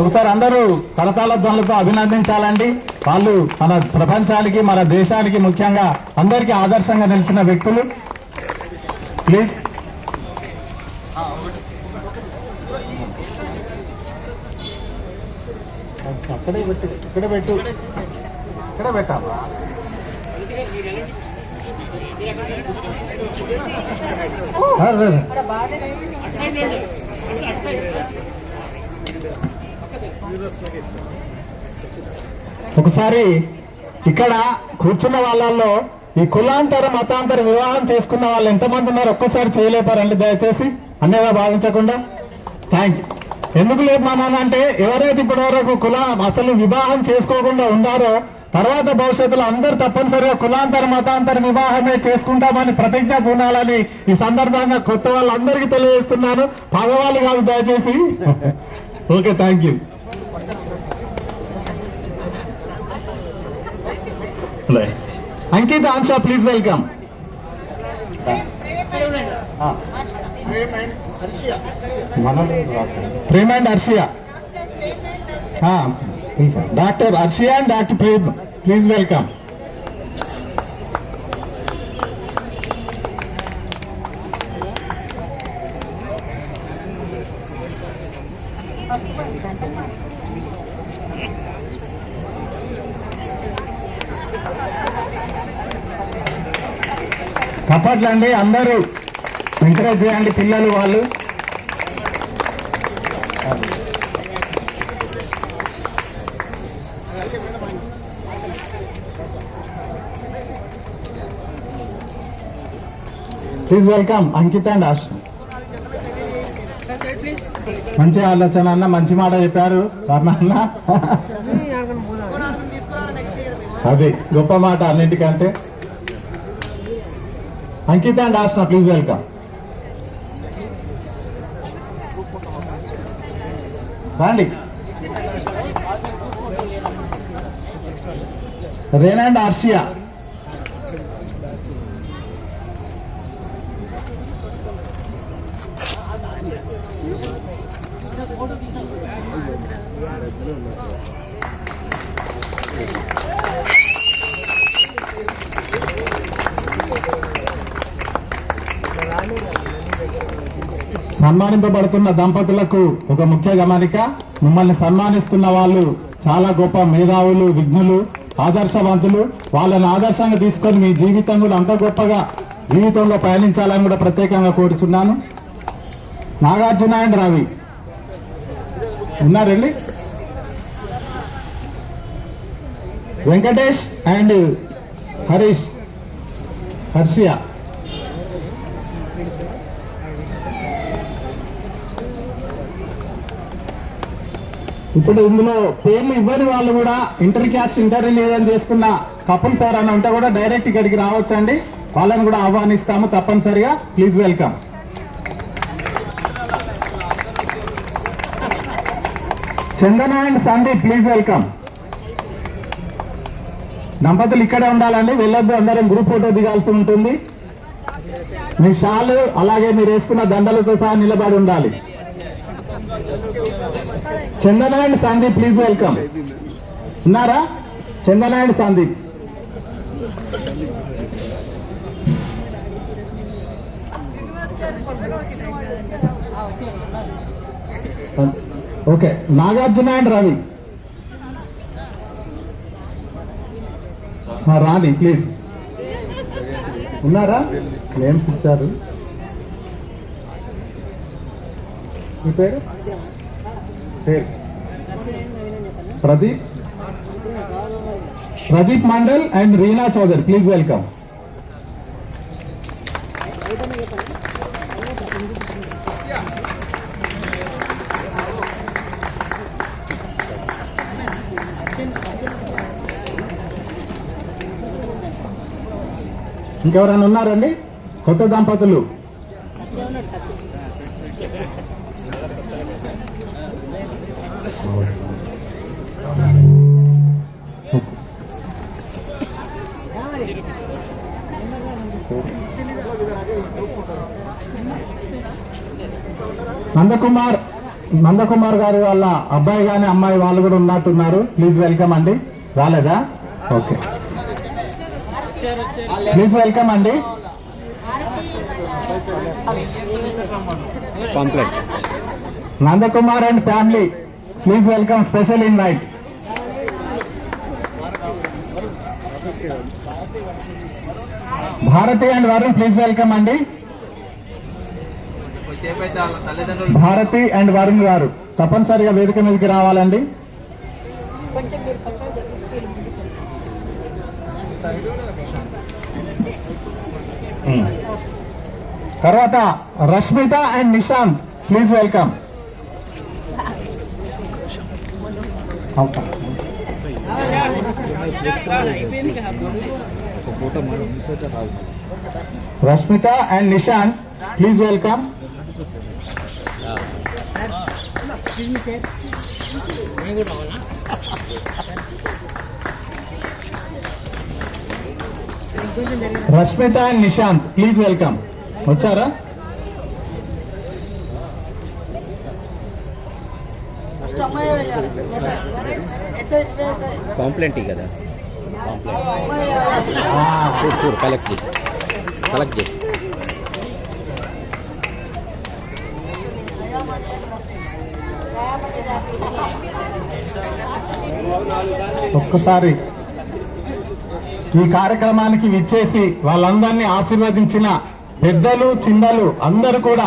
ఒకసారి అందరూ కరతాళ ధ్వనులతో అభినందించాలండి. వాళ్ళు మన ప్రపంచానికి మన దేశానికి ముఖ్యంగా అందరికీ ఆదర్శంగా నిలిచిన వ్యక్తులు. ప్లీజ్ అక్కడే పెట్టు ఇక్కడ పెట్టు. ఇక్కడ పెట్టాలా అరే, అరే. ఒకసారి ఇక్కడ కూర్చున్న వాళ్ళల్లో ఈ కులాంతర మతాంతర వివాహం చేసుకున్న వాళ్ళు ఎంతమంది ఉన్నారు ఒక్కసారి చేయలేపారండి దయచేసి. అన్నగా భావించకుండా. థ్యాంక్ ఎందుకు లేదు మన అంటే ఎవరైతే ఇప్పటి వరకు కులం అసలు వివాహం చేసుకోకుండా ఉన్నారో తర్వాత భవిష్యత్తులో అందరూ తప్పనిసరిగా కులాంతర మతాంతర వివాహమే చేసుకుంటామని ప్రతిజ్ఞ పూనాలని ఈ సందర్భంగా కొత్త వాళ్ళందరికీ తెలియజేస్తున్నాను పగవాళ్ళు కాదు దయచేసి. Okay thank you. Ankit Ansha please welcome. Prem and Harshiya. Doctor Harshiya and doctor Prem please welcome కప్పట్లండి అందరూ ఎంకరేజ్ చేయండి పిల్లలు వాళ్ళు. Please welcome Ankit and Ash మంచి ఆలోచన అన్న మంచి మాట చెప్పారు. వర్ణ అన్న. అది గొప్ప మాట అన్నిటికంటే. Ankita and Ashana please welcome రండి. రేనా అండ్ ఆర్షియా. సన్మానింపబడుతున్న దంపతులకు ఒక ముఖ్య గమనిక మిమ్మల్ని సన్మానిస్తున్న వాళ్ళు చాలా గొప్ప మేధావులు విఘ్నులు ఆదర్శవంతులు. వాళ్ళని ఆదర్శంగా తీసుకొని మీ జీవితం కూడా అంత గొప్పగా జీవితంలో పయనించాలని కూడా ప్రత్యేకంగా కోరుచున్నాను. నాగార్జున అండ్ రవి. ఉన్నారండి? వెంకటేష్ అండ్ హరీష్. హర్షియా. ఇప్పుడు ఇందులో పేర్లు ఇవ్వని వాళ్ళు కూడా ఇంటర్ క్యాస్ట్ ఇంటర్ లేదని చేసుకున్న కపుల్ సార్ అని ఉంటే కూడా డైరెక్ట్ ఇక్కడికి రావచ్చండి. వాళ్ళని కూడా ఆహ్వానిస్తాము తప్పనిసరిగా. Please welcome Chandana and Sandeep please welcome దంపతులు ఇక్కడే ఉండాలండి. వెళ్ళొద్దు అందరం గ్రూప్ ఫోటో దిగాల్సి ఉంటుంది. మీ షాలు అలాగే మీరు వేసుకున్న దండలతో సహా నిలబడి ఉండాలి. చందనారాయణ సందీప్ ప్లీజ్ వెల్కమ్ ఉన్నారా? చందనారాయణ సందీప్. ఓకే నాగార్జున అండ్ రవి ఆ, ప్లీజ్ ఉన్నారా? నేమ్స్ ఇచ్చారు? మీ పేరు? పేరు? Pradeep? Pradeep Mandal and Reena Chaudhary. Please welcome. ఇంకెవరైనా ఉన్నారండి? కొత్త దంపతులు. నందకుమార్ నందకుమార్ గారి వాళ్ళ అబ్బాయి గాని అమ్మాయి వాళ్ళు కూడా ఉన్నట్టున్నారు. ప్లీజ్ వెల్కమ్ అండి. రాలేదా? ఓకే ప్లీజ్ వెల్కమ్ అండి. Nandakumar and family please welcome special invite Bharati and Varun please welcome అండి. భారతి అండ్ వరుణ్ గారు తప్పనిసరిగా వేదిక మీదకి రావాలండి. తర్వాత Rashmita and Nishant please welcome. Rashmita and Nishant please welcome. Rashmita and Nishant please welcome వచ్చారా? Pamphlet కదా. చూడు కలెక్ట్ చేయి. కలెక్ట్ చేయి. ఒక్కసారి ఈ కార్యక్రమానికి విచ్చేసి వాళ్ళందరినీ ఆశీర్వదించిన పెద్దలు చిన్నలు అందరూ కూడా